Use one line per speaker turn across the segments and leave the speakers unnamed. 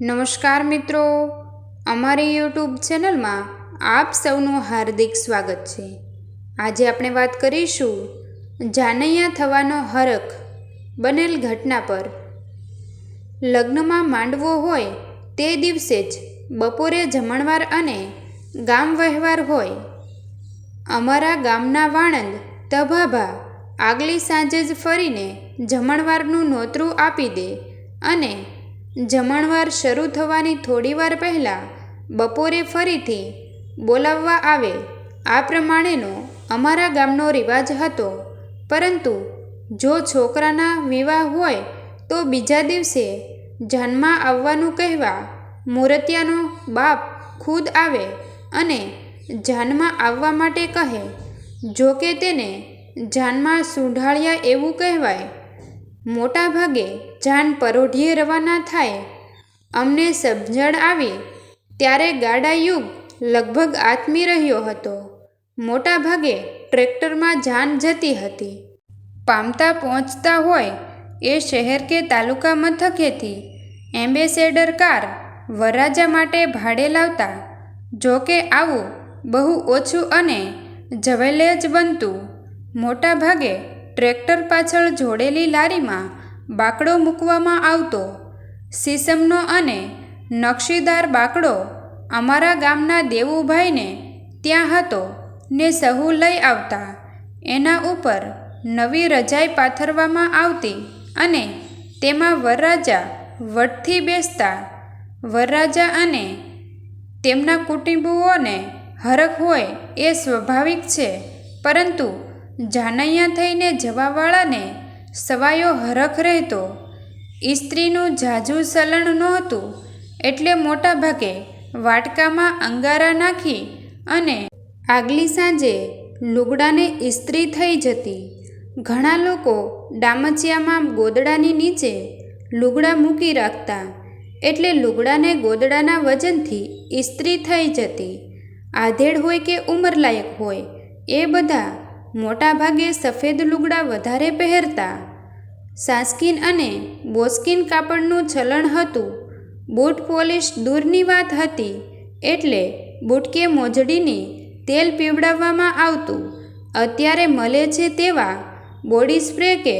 નમસ્કાર મિત્રો. અમારી યુટ્યુબ ચેનલમાં આપ સૌનું હાર્દિક સ્વાગત છે. આજે આપણે વાત કરીશું જાનૈયા થવાનો હરખ બનેલ ઘટના પર. લગ્નમાં માંડવો હોય તે દિવસે જ બપોરે જમણવાર અને ગામ વહેવાર હોય. અમારા ગામના વાણંદ, તભાભા આગલી સાંજે જ ફરીને જમણવારનું નોતરું આપી દે અને જમણવાર શરૂ થવાની થોડીવાર પહેલાં બપોરે ફરીથી બોલાવવા આવે. આ પ્રમાણેનો અમારા ગામનો રિવાજ હતો. પરંતુ જો છોકરાના વિવાહ હોય તો બીજા દિવસે જાનમાં આવવાનું કહેવા મૂર્તિયાનો બાપ ખુદ આવે અને જાનમાં આવવા માટે કહે. જો કે તેને જાનમાં સૂંઢાળ્યા એવું કહેવાય મોટા ભાગે જાન પરોઢિયે રવાના થાય. અમને સમજણ આવી ત્યારે ગાડા યુગ લગભગ આથમી રહ્યો હતો. મોટા ભાગે ટ્રેક્ટરમાં જાન જતી હતી. પામતા પહોંચતા હોય એ શહેર કે તાલુકા મથકેથી એમ્બેસેડર કાર વરરાજા માટે ભાડે લાવતા. જો કે આવું બહુ ઓછું અને જવેલે જ બનતું. મોટા ભાગે ટ્રેક્ટર પાછળ જોડેલી લારીમાં બાકડો મૂકવામાં આવતો. સીસમનો અને નકશીદાર બાકડો અમારા ગામના દેવુભાઈને ત્યાં હતો ને સહુ લઈ આવતા. એના ઉપર નવી રજાઈ પાથરવામાં આવતી અને તેમાં વરરાજા વટથી બેસતા. વરરાજા અને તેમના કુટુંબીઓને હરખ હોય એ સ્વાભાવિક છે, પરંતુ જાનૈયા થઈને જવાવાળાને સવાયો હરખ રહેતો. ઇસ્ત્રીનું ઝાઝું સલણ નહોતું, એટલે મોટા ભાગે વાટકામાં અંગારા નાખી અને આગલી સાંજે લુગડાને ઇસ્ત્રી થઈ જતી. ઘણા લોકો ડામચિયામાં ગોદડાની નીચે લુગડા મૂકી રાખતા, એટલે લુગડાને ગોદડાના વજનથી ઇસ્ત્રી થઈ જતી. આધેડ હોય કે ઉંમરલાયક હોય, એ બધા મોટાભાગે સફેદ લુગડા વધારે પહેરતા. સાસ્કિન અને બોસ્કીન કાપડનું ચલણ હતું. બૂટ પોલિશ દૂરની વાત હતી, એટલે બુટકે મોજડીની તેલ પીવડાવવામાં આવતું. અત્યારે મળે છે તેવા બોડી સ્પ્રે કે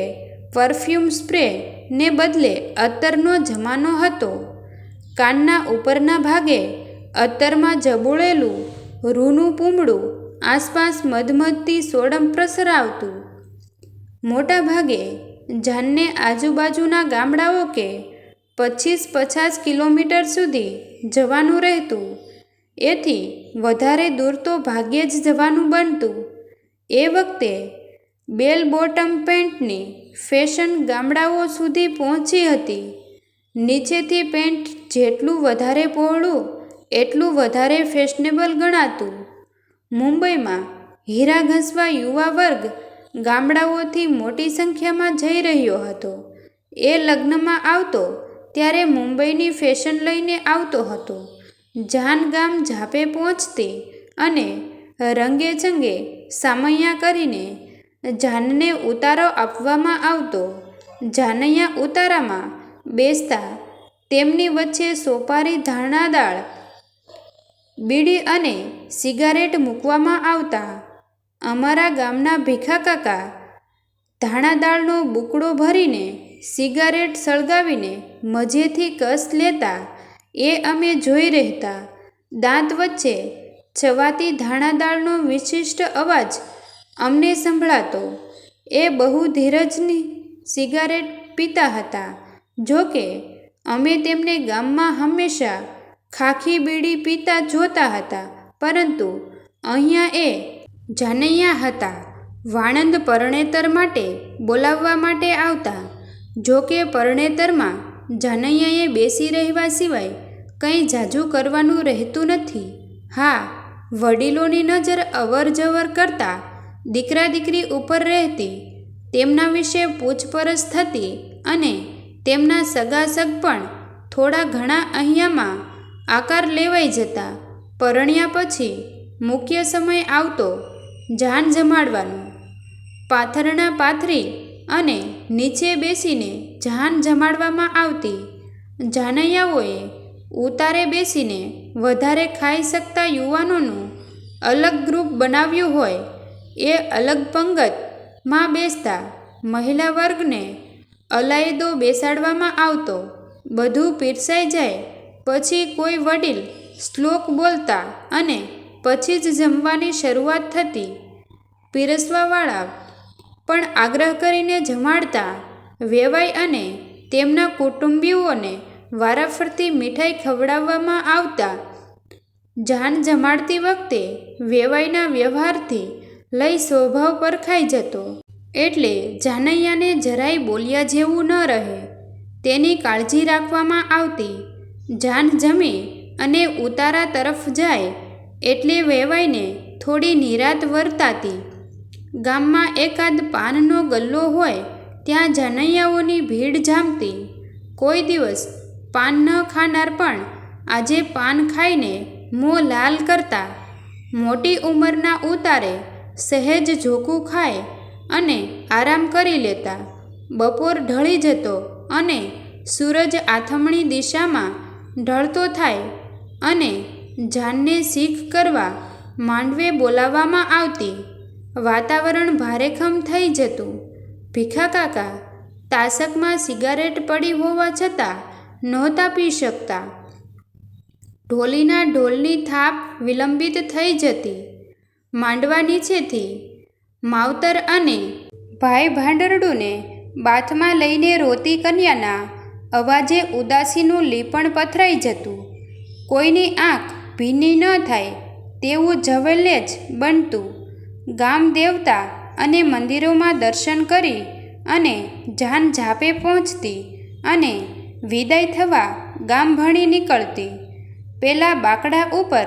પરફ્યુમ સ્પ્રે ને બદલે અત્તરનો જમાનો હતો. કાનના ઉપરના ભાગે અત્તરમાં જબોળેલું રૂનું પૂમડું આસપાસ મધમધતી સોડમ પ્રસરાવતું. મોટા ભાગે જાનને આજુબાજુના ગામડાઓ કે પચીસ પચાસ કિલોમીટર સુધી જવાનું રહેતું. એથી વધારે દૂર તો ભાગ્યે જ જવાનું બનતું. એ વખતે બેલ બોટમ પેન્ટની ફેશન ગામડાઓ સુધી પહોંચી હતી. નીચેથી પેન્ટ જેટલું વધારે પહોળું, એટલું વધારે ફેશનેબલ ગણાતું. મુંબઈમાં હીરા ઘસવા યુવા વર્ગ ગામડાઓથી મોટી સંખ્યામાં જઈ રહ્યો હતો. એ લગ્નમાં આવતો ત્યારે મુંબઈની ફેશન લઈને આવતો હતો. જાન ગામ ઝાપે પહોંચતી અને રંગે ચંગે સામૈયા કરીને જાનને ઉતારો આપવામાં આવતો. જાનૈયા ઉતારામાં બેસતા તેમની વચ્ચે સોપારી ધાણા દાળ બીડી અને સિગારેટ મૂકવામાં આવતા અમારા ગામના ભીખા કાકા ધાણા દાળનો બુકડો ભરીને સિગારેટ સળગાવીને મજેથી કસ લેતા એ અમે જોઈ રહેતા. દાંત વચ્ચે છવાતી ધાણા દાળનો વિશિષ્ટ અવાજ અમને સંભળાતો. એ બહુ ધીરજની સિગારેટ પીતા હતા. જો કે અમે તેમને ગામમાં હંમેશા ખાખી બીડી પીતા જોતા હતા, પરંતુ અહીંયા એ જાનૈયા હતા. વાણંદ પરણેતર માટે બોલાવવા માટે આવતા. જો કે પરણેતરમાં જાનૈયાએ બેસી રહેવા સિવાય કંઈ જાજુ કરવાનું રહેતું નથી. હા, વડીલોની નજર અવર જવર કરતાં દીકરા દીકરી ઉપર રહેતી, તેમના વિશે પૂછપરછ થતી અને તેમના સગાસગ પણ થોડા ઘણા અહીંયામાં આકાર લેવાઈ જતા પરણ્યા પછી મુખ્ય સમય આવતો જાન જમાડવાનું. પાથરણા પાથરી અને નીચે બેસીને જાન જમાડવામાં આવતી જાનૈયાઓએ ઉતારે બેસીને વધારે ખાઈ શકતા યુવાનોનું અલગ ગ્રુપ બનાવ્યું હોય એ અલગ પંગતમાં બેસતા મહિલા વર્ગને અલાયદો બેસાડવામાં આવતો. બધું પીરસાઈ જાય પછી કોઈ વડીલ શ્લોક બોલતા અને પછી જ જમવાની શરૂઆત થતી. પીરસવાવાળા પણ આગ્રહ કરીને જમાડતા વેવાઈ અને તેમના કુટુંબીઓને વારાફરતી મીઠાઈ ખવડાવવામાં આવતા. જાન જમાડતી વખતે વેવાઈના વ્યવહારથી લઈ સ્વભાવ પરખાઈ જતો. એટલે જાનૈયાને જરાય બોલ્યા જેવું ન રહે. તેની કાળજી રાખવામાં આવતી. જાન જમી અને ઉતારા તરફ જાય એટલે વેવાઈને થોડી નિરાત વર્તાતી. ગામમાં એકાદ પાનનો ગલ્લો હોય ત્યાં જાનૈયાઓની ભીડ જામતી. કોઈ દિવસ પાન ન ખાનાર પણ આજે પાન ખાઈને મોં લાલ કરતા. મોટી ઉંમરના ઉતારે સહેજ ઝોકું ખાય અને આરામ કરી લેતા. બપોર ઢળી જતો અને સૂરજ આથમણી દિશામાં ઢળતો થાય અને જાનને શીખ કરવા માંડવે બોલાવવામાં આવતી. વાતાવરણ ભારેખમ થઈ જતું. ભીખા કાકા તાસકમાં સિગારેટ પડી હોવા છતાં નહોતા પી શકતા. ઢોલીના ઢોલની થાપ વિલંબિત થઈ જતી. માંડવા નીચેથી માવતર અને ભાઈ ભાંડરડુને બાથમાં લઈને રોતી કન્યાના અવાજે ઉદાસીનું લીપણ પથરાઈ જતું. કોઈની આંખ ભીની ન થાય તેવું જવલ્ય જ બનતું. ગામ દેવતા અને મંદિરોમાં દર્શન કરી અને જાન ઝાપે પહોંચતી અને વિદાય થવા ગામ ભણી નીકળતી. પેલા બાકડા ઉપર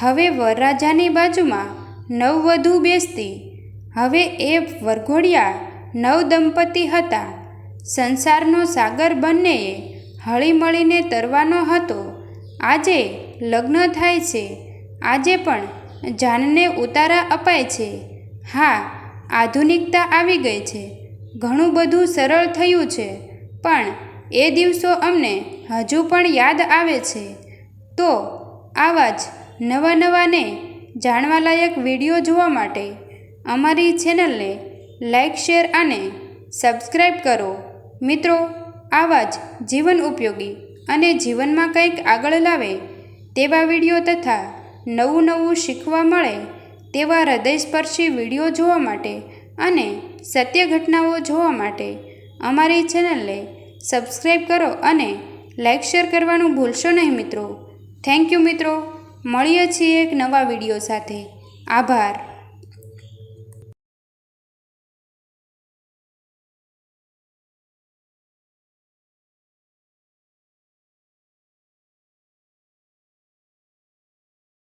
હવે વરરાજાની બાજુમાં નવવધુ બેસતી. હવે એ વરઘોડિયા નવ દંપતી હતા. સંસારનો સાગર બંનેએ હળીમળીને તરવાનો હતો. આજે લગ્ન થાય છે. આજે પણ જાનને ઉતારા અપાય છે. હા, આધુનિકતા આવી ગઈ છે. ઘણું બધું સરળ થયું છે. પણ એ દિવસો અમને હજુ પણ યાદ આવે છે. તો આવા જ નવા નવાને જાણવાલાયક વીડિયો જોવા માટે અમારી ચેનલને લાઇક શેર અને સબસ્ક્રાઈબ કરો. મિત્રો, આવા જ જીવન ઉપયોગી અને જીવનમાં કંઈક આગળ લાવે તેવા વીડિયો તથા નવું નવું શીખવા મળે તેવા હૃદયસ્પર્શી વીડિયો જોવા માટે અને સત્ય ઘટનાઓ જોવા માટે અમારી ચેનલને સબસ્ક્રાઈબ કરો અને લાઈક શેર કરવાનું ભૂલશો નહીં મિત્રો. થેન્ક યુ મિત્રો. મળીએ છીએ એક નવા વીડિયો સાથે. આભાર.